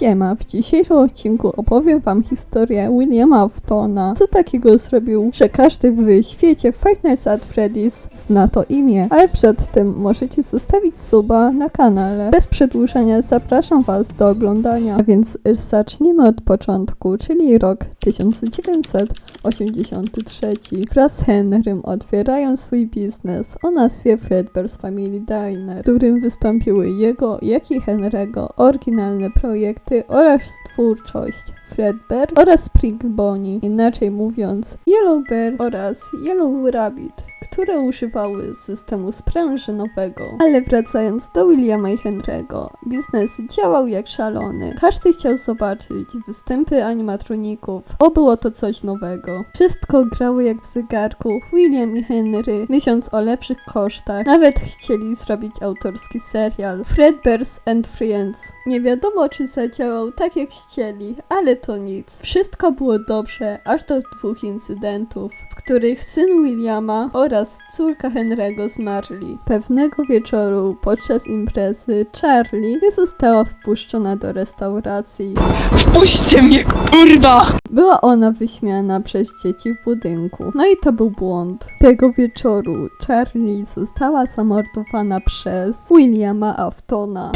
Siema, w dzisiejszym odcinku opowiem wam historię Williama Aftona. Co takiego zrobił, że każdy w świecie Five Nights at Freddy's zna to imię. Ale przed tym możecie zostawić suba na kanale. Bez przedłużenia zapraszam was do oglądania. A więc zacznijmy od początku, czyli rok 1983. Wraz z Henrym otwierają swój biznes. O nazwie Fredbear's Family Diner, w którym wystąpiły jego, jak i Henry'ego oryginalne projekty oraz twórczość Fredbear oraz Spring Bonnie, inaczej mówiąc Yellow Bear oraz Yellow Rabbit, które używały systemu sprężynowego. Ale wracając do Williama i Henry'ego, biznes działał jak szalony. Każdy chciał zobaczyć występy animatroników, bo było to coś nowego. Wszystko grało jak w zegarku. William i Henry, myśląc o lepszych kosztach, nawet chcieli zrobić autorski serial Fredbear's and Friends. Nie wiadomo, czy zadziałał tak jak chcieli, ale to nic. Wszystko było dobrze, aż do dwóch incydentów, w których syn Williama oraz córka Henry'ego zmarli. Pewnego wieczoru podczas imprezy Charlie nie została wpuszczona do restauracji. Wpuśćcie mnie, kurwa! Była ona wyśmiana przez dzieci w budynku. No i to był błąd. Tego wieczoru Charlie została zamordowana przez Williama Aftona.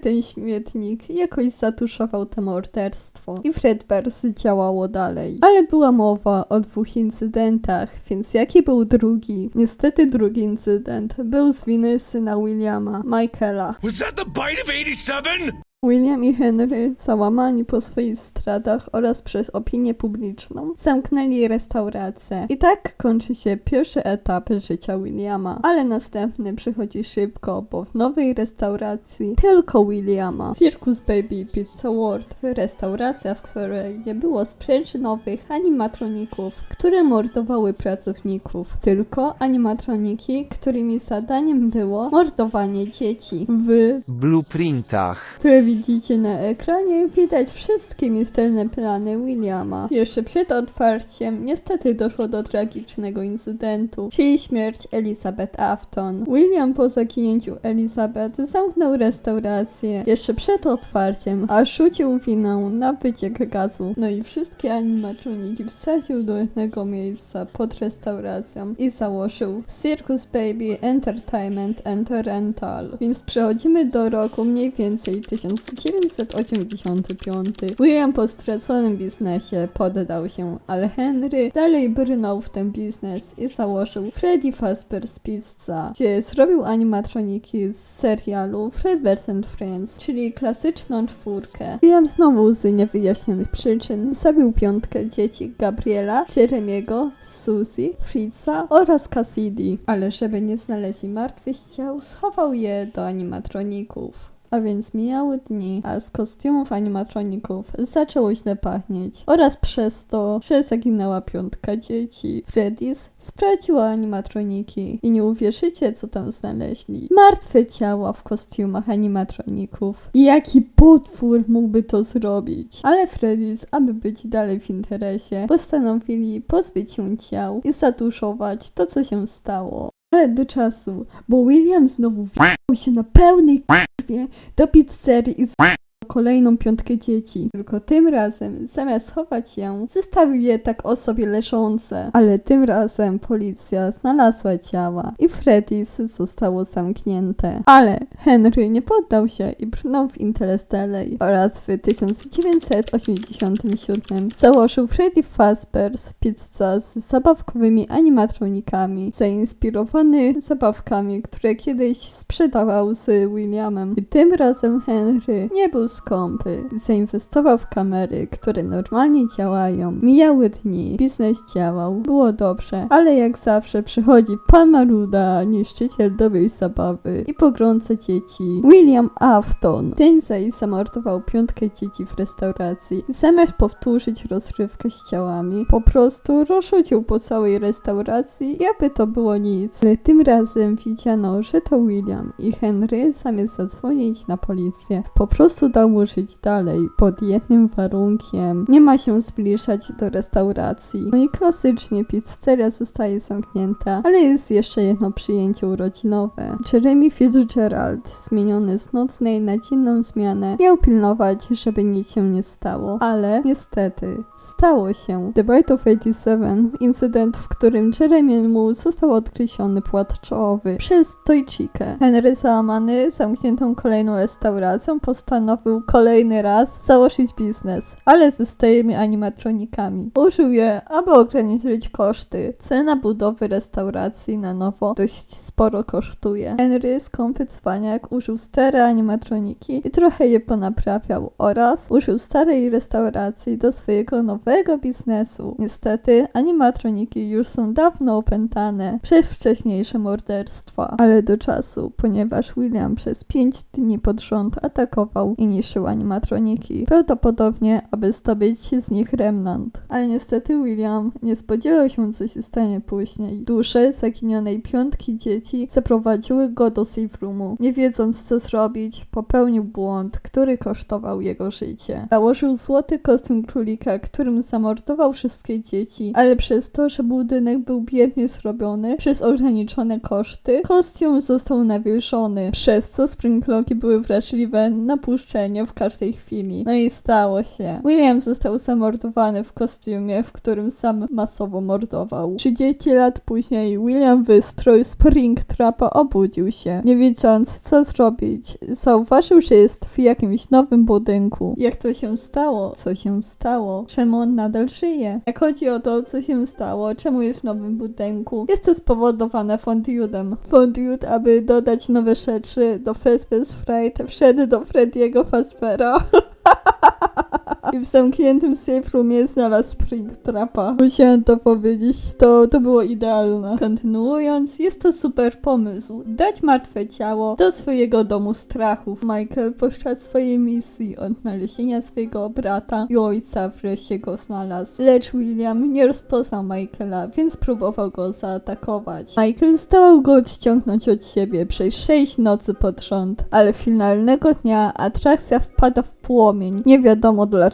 Ten śmietnik jakoś zatuszował to morderstwo i Fredbear's działało dalej. Ale była mowa o dwóch incydentach, więc jaki był drugi? Niestety drugi incydent był z winy syna Williama, Michaela. Was that the bite of 87? William i Henry, załamani po swoich stratach oraz przez opinię publiczną, zamknęli restaurację. I tak kończy się pierwszy etap życia Williama, ale następny przychodzi szybko, bo w nowej restauracji tylko Williama. Circus Baby Pizza World, restauracja, w której nie było sprężynowych animatroników, które mordowały pracowników, tylko animatroniki, którymi zadaniem było mordowanie dzieci. W blueprintach. które widzicie na ekranie, widać wszystkie misterne plany Williama. Jeszcze przed otwarciem niestety doszło do tragicznego incydentu, czyli śmierć Elizabeth Afton. William po zaginięciu Elizabeth zamknął restaurację jeszcze przed otwarciem, a rzucił winę na wyciek gazu. No i wszystkie animatroniki wsadził do jednego miejsca pod restauracją i założył Circus Baby Entertainment and Rental. Więc przechodzimy do roku mniej więcej 1985. William po straconym biznesie poddał się, ale Henry dalej brnął w ten biznes i założył Freddy Fazbear's Pizza, gdzie zrobił animatroniki z serialu Fredbear's and Friends, czyli klasyczną czwórkę. William znowu z niewyjaśnionych przyczyn zabił piątkę dzieci Gabriela, Jeremiego, Suzy, Fritza oraz Cassidy, ale żeby nie znaleźli martwych ciał, schował je do animatroników. A więc mijały dni, a z kostiumów animatroników zaczęło źle pachnieć. Oraz przez to, że zaginęła piątka dzieci. Freddy's sprawdziła animatroniki i nie uwierzycie, co tam znaleźli. Martwe ciała w kostiumach animatroników. I jaki potwór mógłby to zrobić? Ale Freddy's, aby być dalej w interesie, postanowili pozbyć się ciał i zatuszować to, co się stało. Ale do czasu, bo William znowu wjechał się na pełnej k***wie do pizzerii i z kolejną piątkę dzieci. Tylko tym razem, zamiast chować ją, zostawił je tak o sobie leżące. Ale tym razem policja znalazła ciała i Freddy's zostało zamknięte. Ale Henry nie poddał się i brnął w Interstellar oraz w 1987 założył Freddy Fazbear's Pizza z zabawkowymi animatronikami, zainspirowany zabawkami, które kiedyś sprzedawał z Williamem. I tym razem Henry nie był skąpy. Zainwestował w kamery, które normalnie działają. Mijały dni, biznes działał, było dobrze, ale jak zawsze przychodzi pan Maruda, niszczyciel dobrej zabawy i pogrąca dzieci. William Afton. Ten zaś zamordował piątkę dzieci w restauracji. Zamiast powtórzyć rozrywkę z ciałami, po prostu rozrzucił po całej restauracji, jakby to było nic. Ale tym razem widziano, że to William i Henry zamiast zadzwonić na policję, po prostu dał założyć dalej pod jednym warunkiem. Nie ma się zbliżać do restauracji. No i klasycznie pizzeria zostaje zamknięta, ale jest jeszcze jedno przyjęcie urodzinowe. Jeremy Fitzgerald, zmieniony z nocnej na dzienną zmianę, miał pilnować, żeby nic się nie stało, ale niestety stało się. The Bite of 87, incydent, w którym Jeremiemu został odkreślony płat czołowy przez Tojcikę. Henry załamany, zamkniętą kolejną restauracją, postanowił kolejny raz założyć biznes, ale ze starymi animatronikami. Użył je, aby ograniczyć koszty. Cena budowy restauracji na nowo dość sporo kosztuje. Henry, skąpy cwaniak, użył stare animatroniki i trochę je ponaprawiał oraz użył starej restauracji do swojego nowego biznesu. Niestety, animatroniki już są dawno opętane przez wcześniejsze morderstwa, ale do czasu, ponieważ William przez 5 dni pod rząd atakował i niszczył animatroniki, prawdopodobnie, aby zdobyć z nich remnant. Ale niestety William nie spodziewał się, co się stanie później. Dusze zaginionej piątki dzieci zaprowadziły go do safe roomu. Nie wiedząc, co zrobić, popełnił błąd, który kosztował jego życie. Założył złoty kostium królika, którym zamordował wszystkie dzieci, ale przez to, że budynek był biednie zrobiony przez ograniczone koszty, kostium został nawilżony, przez co springloki były wrażliwe na puszczenie w każdej chwili. No i stało się. William został zamordowany w kostiumie, w którym sam masowo mordował. 30 lat później William w stroju Springtrapa obudził się, nie wiedząc co zrobić. Zauważył, że jest w jakimś nowym budynku. Jak to się stało? Co się stało? Czemu on nadal żyje? Jak chodzi o to, co się stało, czemu jest w nowym budynku, jest to spowodowane Fondiudem. Fondiud, aby dodać nowe rzeczy do Fazbear's Fright, wszedł do Freddy'ego hospital. I w zamkniętym safe roomie znalazł Springtrapa. Musiałem to powiedzieć, to, to było idealne. Kontynuując, jest to super pomysł. Dać martwe ciało do swojego domu strachów. Michael podczas swojej misji odnalezienia swojego brata i ojca wreszcie go znalazł. Lecz William nie rozpoznał Michaela, więc próbował go zaatakować. Michael zdołał go odciągnąć od siebie przez 6 nocy pod rząd, ale finalnego dnia atrakcja wpada w płomień. Nie wiadomo dlaczego.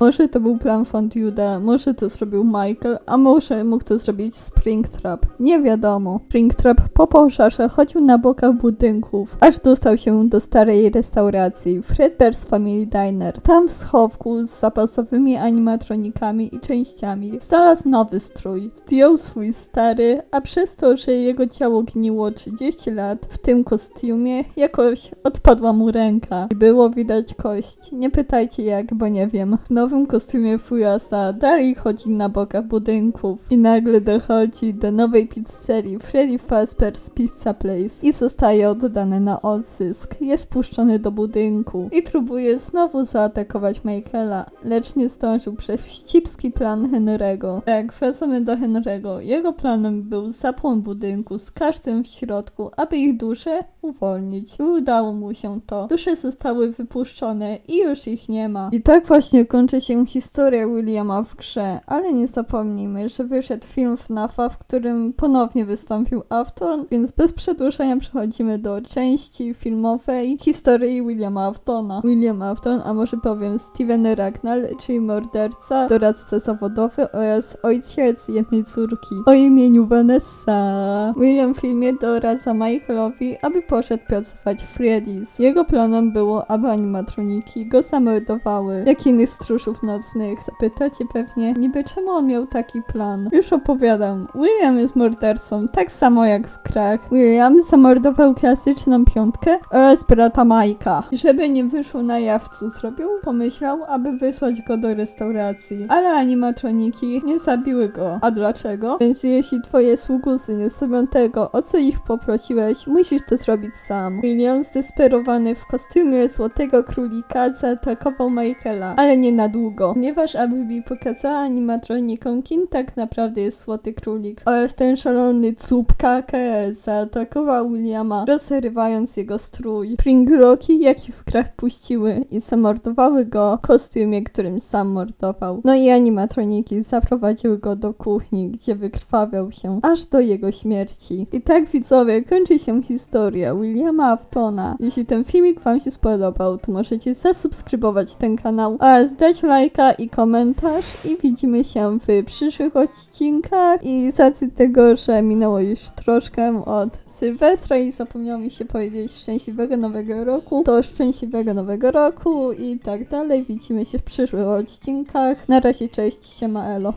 Może to był plan Fondiuda, może to zrobił Michael, a może mógł to zrobić Springtrap. Nie wiadomo. Springtrap po pożarze chodził na bokach budynków, aż dostał się do starej restauracji Fredbear's Family Diner. Tam w schowku z zapasowymi animatronikami i częściami znalazł nowy strój. Zdjął swój stary, a przez to, że jego ciało gniło 30 lat w tym kostiumie, jakoś odpadła mu ręka i było widać kość. Nie pytajcie jak, bo nie wiem. W nowym kostiumie Fuyasa dalej chodzi na bokach budynków i nagle dochodzi do nowej pizzerii Freddy Fazbear's Pizza Place i zostaje oddany na odzysk. Jest wpuszczony do budynku i próbuje znowu zaatakować Michaela, lecz nie zdążył przez wścibski plan Henry'ego. Tak, wracamy do Henry'ego. Jego planem był zapłon budynku z każdym w środku, aby ich dusze uwolnić. I udało mu się to. Dusze zostały wypuszczone i już ich nie ma. I tak właśnie kończy się historia Williama w grze, ale nie zapomnijmy, że wyszedł film FNAFa, w którym ponownie wystąpił Afton, więc bez przedłużania przechodzimy do części filmowej historii Williama Aftona. William Afton, a może powiem Steven Ragnall, czyli morderca, doradca zawodowy oraz ojciec jednej córki o imieniu Vanessa. William w filmie doradza Michaelowi, aby poszedł pracować w Freddy's. Jego planem było, aby animatroniki go zamordowały, jak innych stróżów nocnych. Zapytacie pewnie, niby czemu on miał taki plan? Już opowiadam. William jest mordercą, tak samo jak w krach. William zamordował klasyczną piątkę oraz brata Majka. Żeby nie wyszło na jaw, co zrobił, pomyślał, aby wysłać go do restauracji. Ale animatroniki nie zabiły go. A dlaczego? Więc jeśli twoje sługusy nie zrobią tego, o co ich poprosiłeś, musisz to zrobić sam. William zdesperowany w kostiumie złotego królika zaatakował Michaela, ale nie na długo, ponieważ aby mi pokazała animatronikom, kim tak naprawdę jest Złoty Królik. Oraz ten szalony KS zaatakował Williama, rozrywając jego strój. Pringloki, jak i w grach puściły i zamordowały go w kostiumie, którym sam mordował. No i animatroniki zaprowadziły go do kuchni, gdzie wykrwawiał się aż do jego śmierci. I tak widzowie, kończy się historia Williama Aftona. Jeśli ten filmik wam się spodobał, to możecie zasubskrybować ten kanał oraz dać lajka i komentarz i widzimy się w przyszłych odcinkach i z racji tego, że minęło już troszkę od Sylwestra i zapomniało mi się powiedzieć szczęśliwego nowego roku, to szczęśliwego nowego roku i tak dalej. Widzimy się w przyszłych odcinkach. Na razie cześć, siema elo.